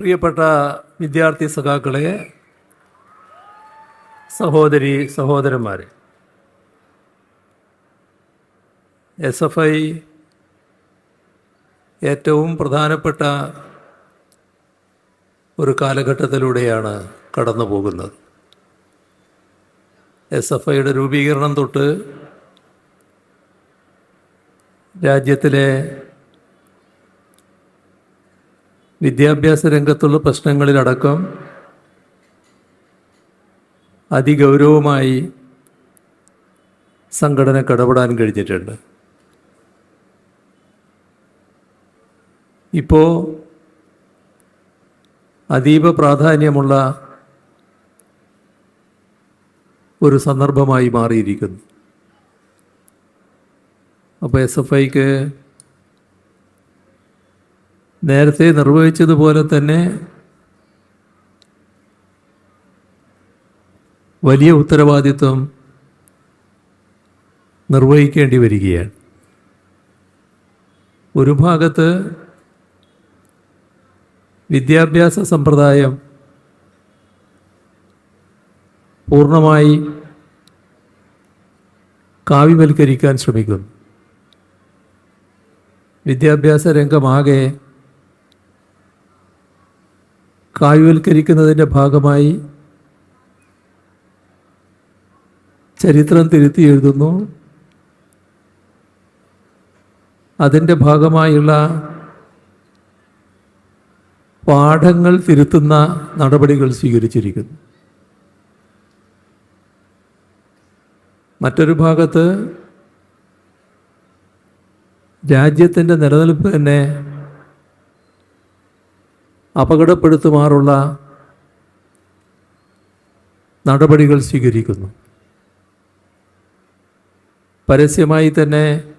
പ്രിയപ്പെട്ട വിദ്യാർത്ഥി സഖാക്കളെ സഹോദരി സഹോദരന്മാരെ എസ് എഫ് ഐ ഏറ്റവും പ്രധാനപ്പെട്ട ഒരു കാലഘട്ടത്തിലൂടെയാണ് കടന്നു പോകുന്നത്. എസ് എഫ് ഐയുടെ രൂപീകരണം തൊട്ട് രാജ്യത്തിലെ വിദ്യാഭ്യാസ രംഗത്തുള്ള പ്രശ്നങ്ങളിലടക്കം അതിഗൗരവമായി സംഘടന ഇടപെടാൻ കഴിഞ്ഞിട്ടുണ്ട്. ഇപ്പോൾ അതീവ പ്രാധാന്യമുള്ള ഒരു സന്ദർഭമായി മാറിയിരിക്കുന്നു. അപ്പോൾ എസ് എഫ് ഐക്ക് നേരത്തെ നിർവഹിച്ചതുപോലെ തന്നെ വലിയ ഉത്തരവാദിത്വം നിർവഹിക്കേണ്ടി വരികയാണ്. ഒരു ഭാഗത്ത് വിദ്യാഭ്യാസ സമ്പ്രദായം പൂർണമായി കാവ്യവൽക്കരിക്കാൻ ശ്രമിക്കുന്നു. വിദ്യാഭ്യാസ രംഗമാകെ കാവ്യവൽക്കരിക്കുന്നതിന്റെ ഭാഗമായി ചരിത്രം തിരുത്തി എഴുതുന്നു. അതിന്റെ ഭാഗമായുള്ള പാഠങ്ങൾ തിരുത്തുന്ന നടപടികൾ സ്വീകരിച്ചിരിക്കുന്നു. മറ്റൊരു ഭാഗത്ത് രാജ്യത്തിന്റെ നിലനിൽപ്പ് തന്നെ അപകടപ്പെടുത്തുമാറുള്ള നടപടികൾ സ്വീകരിക്കുന്നു. പരസ്യമായി തന്നെ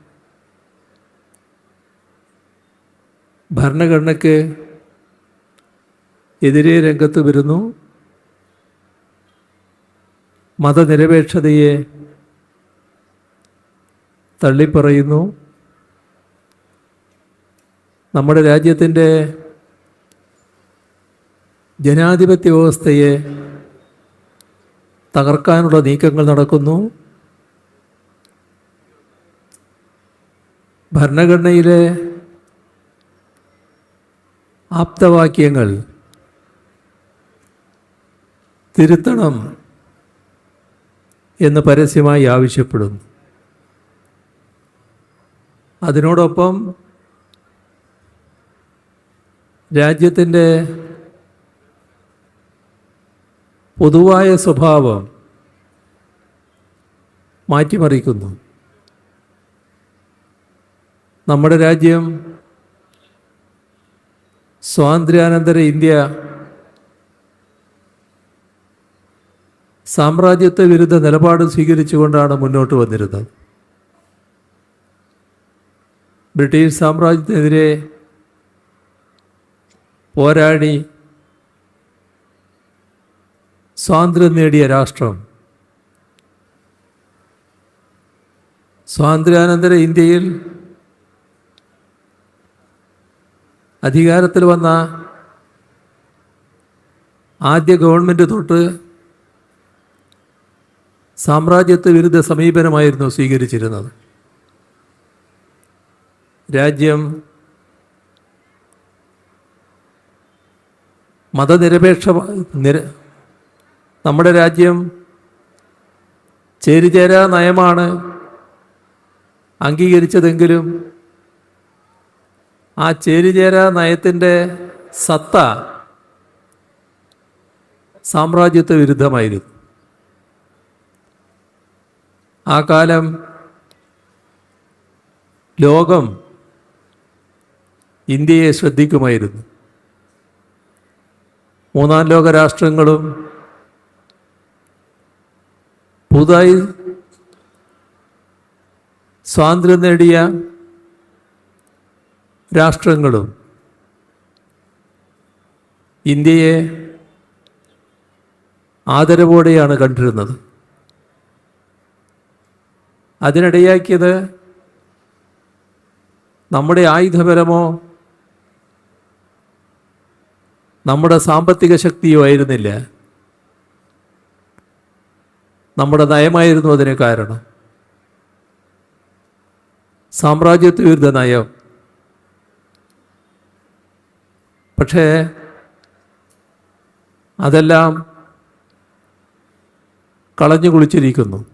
ഭരണഘടനയ്ക്ക് എതിരെ രംഗത്ത് വരുന്നു. മതനിരപേക്ഷതയെ തള്ളിപ്പറയുന്നു. നമ്മുടെ രാജ്യത്തിന്റെ ജനാധിപത്യ വ്യവസ്ഥയെ തകർക്കാനുള്ള നീക്കങ്ങൾ നടക്കുന്നു. ഭരണഘടനയിലെ ആപ്തവാക്യങ്ങൾ തിരുത്തണം എന്ന് പരസ്യമായി ആവശ്യപ്പെടുന്നു. അതിനോടൊപ്പം രാജ്യത്തിന്റെ പൊതുവായ സ്വഭാവം മാറ്റിമറിക്കുന്നു. നമ്മുടെ രാജ്യം സ്വാതന്ത്ര്യാനന്തര ഇന്ത്യ സാമ്രാജ്യത്തെ വിരുദ്ധ നിലപാട് സ്വീകരിച്ചുകൊണ്ടാണ് മുന്നോട്ട് വന്നിരുന്നത്. ബ്രിട്ടീഷ് സാമ്രാജ്യത്തിനെതിരെ പോരാടി സ്വാതന്ത്ര്യം നേടിയ രാഷ്ട്രം. സ്വാതന്ത്ര്യാനന്തര ഇന്ത്യയിൽ അധികാരത്തിൽ വന്ന ആദ്യ ഗവൺമെന്റ് തൊട്ട് സാമ്രാജ്യത്വ വിരുദ്ധ സമീപനമായിരുന്നു സ്വീകരിച്ചിരുന്നത്. രാജ്യം മതനിരപേക്ഷ നിര നമ്മുടെ രാജ്യം ചേരിചേരാ നയമാണ് അംഗീകരിച്ചതെങ്കിലും ആ ചേരിചേരാ നയത്തിന്റെ സത്ത സാമ്രാജ്യത്വ വിരുദ്ധമായിരുന്നു. ആ കാലം ലോകം ഇന്ത്യയെ ശ്രദ്ധിക്കുമായിരുന്നു. മൂന്നാം ലോക രാഷ്ട്രങ്ങളും പുതുതായി സ്വാതന്ത്ര്യം നേടിയ രാഷ്ട്രങ്ങളും ഇന്ത്യയെ ആദരവോടെയാണ് കണ്ടിരുന്നത്. അതിനിടയാക്കിയത് നമ്മുടെ ആയുധബലമോ നമ്മുടെ സാമ്പത്തിക ശക്തിയോ ആയിരുന്നില്ല. നമ്മുടെ നയമായിരുന്നു അതിന് കാരണം. സാമ്രാജ്യത്വ വിരുദ്ധ നയം. പക്ഷേ അതെല്ലാം കളഞ്ഞു കുളിച്ചിരിക്കുന്നു.